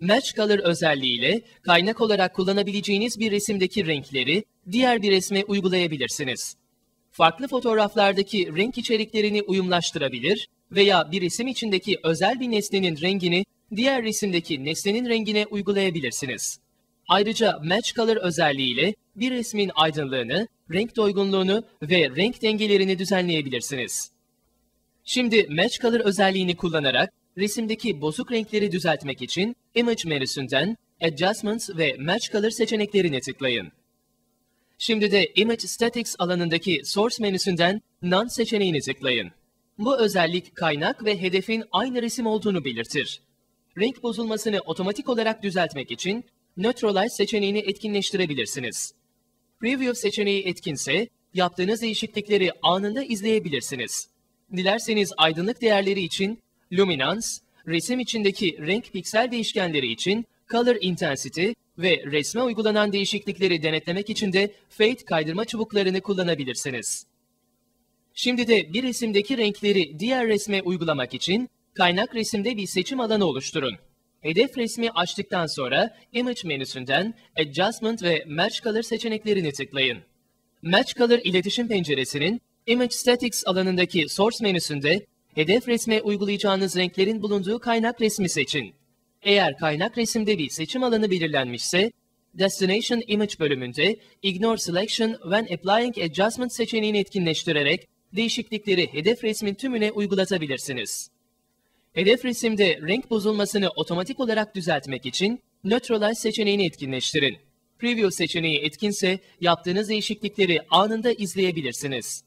Match Color özelliğiyle kaynak olarak kullanabileceğiniz bir resimdeki renkleri diğer bir resme uygulayabilirsiniz. Farklı fotoğraflardaki renk içeriklerini uyumlaştırabilir veya bir resim içindeki özel bir nesnenin rengini diğer resimdeki nesnenin rengine uygulayabilirsiniz. Ayrıca Match Color özelliğiyle bir resmin aydınlığını, renk doygunluğunu ve renk dengelerini düzenleyebilirsiniz. Şimdi Match Color özelliğini kullanarak resimdeki bozuk renkleri düzeltmek için Image menüsünden Adjustments ve Match Color seçeneklerine tıklayın. Şimdi de Image Statics alanındaki Source menüsünden None seçeneğini tıklayın. Bu özellik kaynak ve hedefin aynı resim olduğunu belirtir. Renk bozulmasını otomatik olarak düzeltmek için Neutralize seçeneğini etkinleştirebilirsiniz. Preview seçeneği etkinse yaptığınız değişiklikleri anında izleyebilirsiniz. Dilerseniz aydınlık değerleri için Luminance, resim içindeki renk piksel değişkenleri için Color Intensity ve resme uygulanan değişiklikleri denetlemek için de Fade kaydırma çubuklarını kullanabilirsiniz. Şimdi de bir resimdeki renkleri diğer resme uygulamak için kaynak resimde bir seçim alanı oluşturun. Hedef resmi açtıktan sonra Image menüsünden Adjustment ve Match Color seçeneklerini tıklayın. Match Color iletişim penceresinin Image Statics alanındaki Source menüsünde hedef resme uygulayacağınız renklerin bulunduğu kaynak resmi seçin. Eğer kaynak resimde bir seçim alanı belirlenmişse, Destination Image bölümünde Ignore Selection when Applying Adjustment seçeneğini etkinleştirerek değişiklikleri hedef resmin tümüne uygulatabilirsiniz. Hedef resimde renk bozulmasını otomatik olarak düzeltmek için Neutralize seçeneğini etkinleştirin. Preview seçeneği etkinse yaptığınız değişiklikleri anında izleyebilirsiniz.